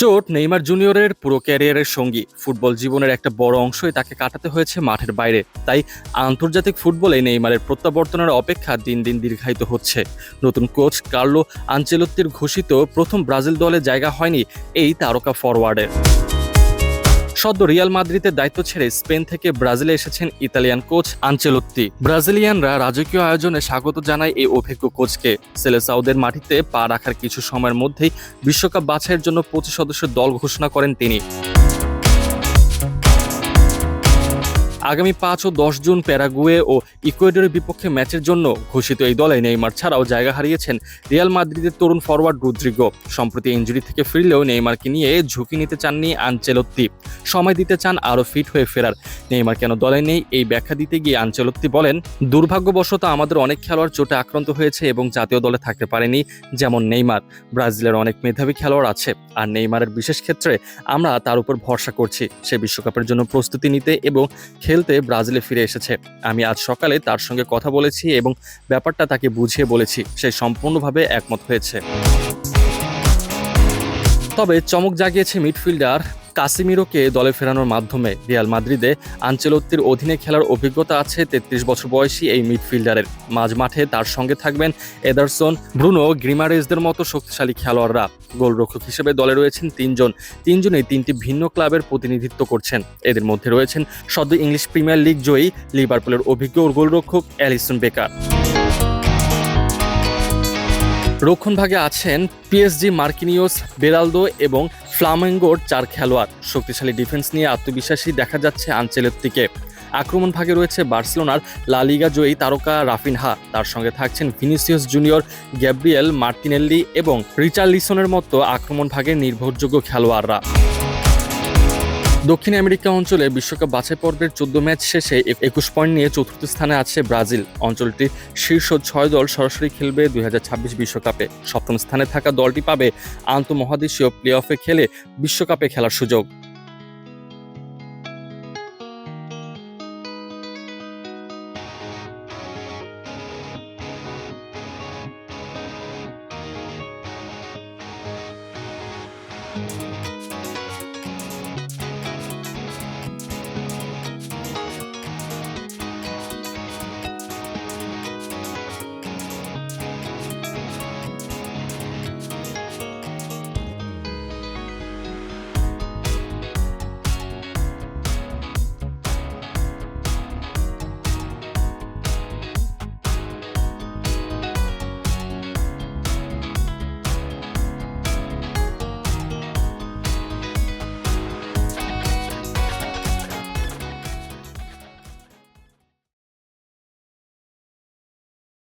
চোট নেইমার জুনিয়রের পুরো ক্যারিয়ারের সঙ্গী। ফুটবল জীবনের একটা বড় অংশই তাকে কাটাতে হয়েছে মাঠের বাইরে। তাই আন্তর্জাতিক ফুটবলে নেইমারের প্রত্যাবর্তনের অপেক্ষা দিন দিন দীর্ঘায়িত হচ্ছে। নতুন কোচ কার্লো আঞ্চেলত্তির ঘোষিত প্রথম ব্রাজিল দলে জায়গা হয়নি এই তারকা ফরওয়ার্ডের সদ্য রিয়াল মাদ্রিদের দায়িত্ব ছেড়ে স্পেন থেকে ব্রাজিলে এসেছেন ইতালিয়ান কোচ আঞ্চেলত্তি। ব্রাজিলিয়ানরা রাজকীয় আয়োজনে স্বাগত জানায় এই অভিজ্ঞ কোচকে। সেলেসাউদের মাটিতে পা রাখার কিছু সময়ের মধ্যেই বিশ্বকাপ বাছাইয়ের জন্য পঁচিশ সদস্যের দল ঘোষণা করেন তিনি। আগামী পাঁচ ও দশ জুন প্যারাগুয়ে ও ইকুয়েডরের বিপক্ষে ম্যাচের জন্য ঘোষিত এই দলে নেইমার ছাড়াও জায়গা হারিয়েছেন রিয়াল মাদ্রিদের তরুণ ফরওয়ার্ড রুদ্রিগো। সম্প্রতি ইঞ্জুরি থেকে ফিরলেও নেইমারকে নিয়ে ঝুঁকি নিতে চাননি আনচেলত্তি সময় দিতে চান আরও ফিট হয়ে ফেরার। নেইমার কেন দলে নেই এই ব্যাখ্যা দিতে গিয়ে আনচেলত্তি বলেন, দুর্ভাগ্যবশত আমাদের অনেক খেলোয়াড় চোটে আক্রান্ত হয়েছে এবং জাতীয় দলে থাকতে পারেনি যেমন নেইমার। ব্রাজিলের অনেক মেধাবী খেলোয়াড় আছে আর নেইমারের বিশেষ ক্ষেত্রে আমরা তার উপর ভরসা করছি। সে বিশ্বকাপের জন্য প্রস্তুতি নিতে এবং খেলতে ব্রাজিলে ফিরে এসেছে। আমি আজ সকালে তার সঙ্গে কথা বলেছি এবং ব্যাপারটা তাকে বুঝিয়ে বলেছি। সে সম্পূর্ণভাবে একমত হয়েছে। তবে চমক জাগিয়েছে মিডফিল্ডার কাসিমিরোকে দলে ফেরানোর মাধ্যমে রিয়াল মাদ্রিদে আঞ্চেলত্তির অধীনে খেলার অভিজ্ঞতা আছে তেত্রিশ বছর বয়সী এই মিডফিল্ডারের। মাঝ মাঠে তার সঙ্গে থাকবেন এদারসন, ব্রুনো, গ্রিমারেজদের মতো শক্তিশালী খেলোয়াড়রা। গোলরক্ষক হিসেবে দলে রয়েছেন তিনজন। তিনজনেই তিনটি ভিন্ন ক্লাবের প্রতিনিধিত্ব করছেন। এদের মধ্যে রয়েছেন সদ্য ইংলিশ প্রিমিয়ার লিগ জয়ী লিভারপুলের অভিজ্ঞ গোলরক্ষক অ্যালিসন বেকার। রক্ষণভাগে আছেন পিএসজি মার্কিনিওস, বেরালদো এবং ফ্লামেঙ্গোর চার খেলোয়াড়। শক্তিশালী ডিফেন্স নিয়ে আত্মবিশ্বাসী দেখা যাচ্ছে আঞ্চেলত্তিকে। আক্রমণ ভাগে রয়েছে বার্সেলোনার লালিগা জয়ী তারকা রাফিনহা। তার সঙ্গে থাকছেন ভিনিসিয়াস জুনিয়র গ্যাব্রিয়েল মার্টিনেল্লি এবং রিচার্লিসনের মতো আক্রমণ ভাগের নির্ভরযোগ্য খেলোয়াড়রা। দক্ষিণ আমেরিকা অঞ্চলে বিশ্বকাপ বাছাই পর্বের চোদ্দ ম্যাচ শেষে একুশ পয়েন্ট নিয়ে চতুর্থ স্থানে আছে ব্রাজিল। অঞ্চলটির শীর্ষ ছয় দল সরাসরি খেলবে দুই ছাব্বিশ বিশ্বকাপে। সপ্তম স্থানে থাকা দলটি পাবে আন্তঃমহাদেশীয় প্লে অফে খেলে বিশ্বকাপে খেলার সুযোগ।